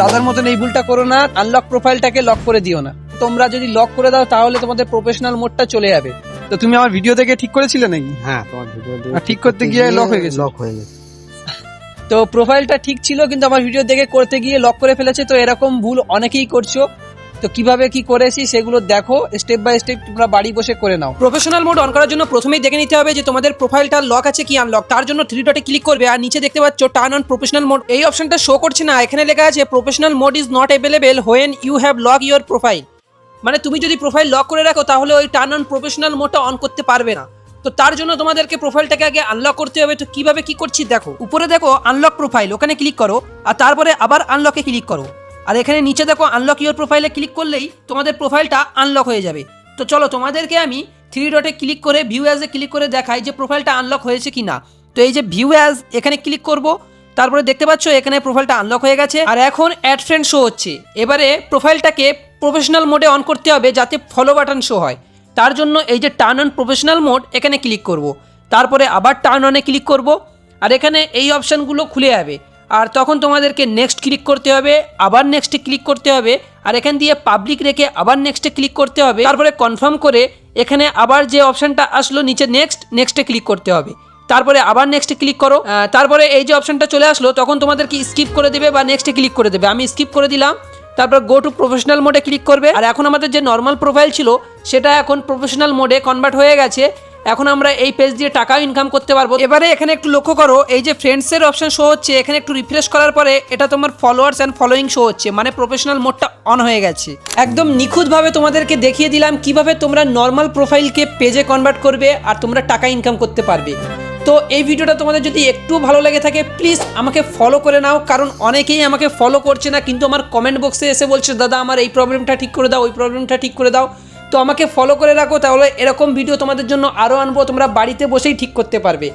দাদার মতন এই ভুলটা করো না আনলক প্রোফাইলটাকে লক করে দিও না। তোমরা যদি লক করে দাও তাহলে তোমাদের প্রফেশনাল মোডটা চলে যাবে। তো তুমি আমার ভিডিও দেখে ঠিক করেছিলে নাকি? হ্যাঁ তোমার ভিডিও দেখে ঠিক করতে গিয়ে লক হয়ে গেছে? লক হয়ে গেছে। তো প্রোফাইলটা ঠিক ছিল কিন্তু আমার ভিডিও দেখে করতে গিয়ে লক করে ফেলেছে তো এরকম ভুল অনেকেই করছ। তো কীভাবে কি করেছি সেগুলো দেখো স্টেপ বাই স্টেপ তোমরা বাড়ি বসে করে নাও। প্রফেশনাল মোড অন করার জন্য প্রথমেই দেখে নিতে হবে যে তোমাদের প্রোফাইলটা লক আছে কি আনলক তার জন্য থ্রি ডটে ক্লিক করবে আর নিচে দেখতে পাচ্ছ টার্ন অন প্রফেশনাল মোড এই অপশনটা শো করছে না, এখানে লেখা আছে professional mode is not available when you have lock your profile মানে তুমি যদি প্রোফাইল লক করে রাখো তাহলে ওই টার্ন অন প্রফেশনাল মোডটা অন করতে পারবে না। তো তার জন্য তোমাদেরকে প্রোফাইলটাকে আগে আনলক করতে হবে। তো কীভাবে কি করছি দেখো, উপরে দেখো আনলক প্রোফাইল ওখানে ক্লিক করো আর তারপরে আবার আনলকে ক্লিক করো। আর এখানে নিচে দেখো আনলক ইউর প্রোফাইলে ক্লিক করলেই তোমাদের প্রোফাইলটা আনলক হয়ে যাবে। তো চলো তোমাদেরকে আমি থ্রি ডটে ক্লিক করে ভিউ অ্যাজে ক্লিক করে দেখাই যে প্রোফাইলটা আনলক হয়েছে কি না তো এই যে ভিউ অ্যাজ এখানে ক্লিক করব, তারপরে দেখতে পাচ্ছ এখানে প্রোফাইলটা আনলক হয়ে গেছে। আর এখন অ্যাড ফ্রেন্ড শো হচ্ছে। এবারে প্রোফাইলটাকে প্রফেশনাল মোডে অন করতে হবে যাতে ফলো বাটন শো হয়। তার জন্য এই যে টার্ন অন প্রফেশনাল মোড এখানে ক্লিক করব। তারপরে আবার টার্ন অনে ক্লিক করব। আর এখানে এই অপশানগুলো খুলে যাবে। আর তখন তোমাদেরকে নেক্সট ক্লিক করতে হবে, আবার নেক্সটে ক্লিক করতে হবে, আর এখান দিয়ে পাবলিক রেখে আবার নেক্সটে ক্লিক করতে হবে। তারপরে কনফার্ম করে এখানে আবার যে অপশানটা আসলো নিচে নেক্সট নেক্সটে ক্লিক করতে হবে। তারপরে আবার নেক্সটে ক্লিক করো। তারপরে এই যে অপশানটা চলে আসলো, তখন তোমাদেরকে স্কিপ করে দেবে বা নেক্সটে ক্লিক করে দেবে। আমি স্কিপ করে দিলাম। তারপর গো টু প্রফেশনাল মোডে ক্লিক করবে। আর এখন আমাদের যে নর্মাল প্রোফাইল ছিল, সেটা এখন প্রফেশনাল মোডে কনভার্ট হয়ে গেছে। এখন আমরা এই পেজ দিয়ে টাকাও ইনকাম করতে পারব। এবারে এখানে একটু লক্ষ্য করো, এই যে ফ্রেন্ডসের অপশন শো হচ্ছে, এখানে একটু রিফ্রেশ করার পরে এটা তোমার ফলোয়ার্স অ্যান্ড ফলোয়িং শো হচ্ছে মানে প্রফেশনাল মোডটা অন হয়ে গেছে। একদম নিখুঁতভাবে তোমাদেরকে দেখিয়ে দিলাম কীভাবে তোমরা নর্মাল প্রোফাইলকে পেজে কনভার্ট করবে আর তোমরা টাকা ইনকাম করতে পারবে। তো এই ভিডিওটা তোমাদের যদি একটু ভালো লেগে থাকে প্লিজ আমাকে ফলো করে নাও, কারণ অনেকেই আমাকে ফলো করছে না, কিন্তু আমার কমেন্ট বক্সে এসে বলছে, দাদা, আমার এই প্রবলেমটা ঠিক করে দাও, ওই প্রবলেমটা ঠিক করে দাও। তো আমাকে ফলো করে রাখো, তাহলে এরকম ভিডিও তোমাদের জন্য আরও আনব, তোমরা বাড়িতে বসেই ঠিক করতে পারবে।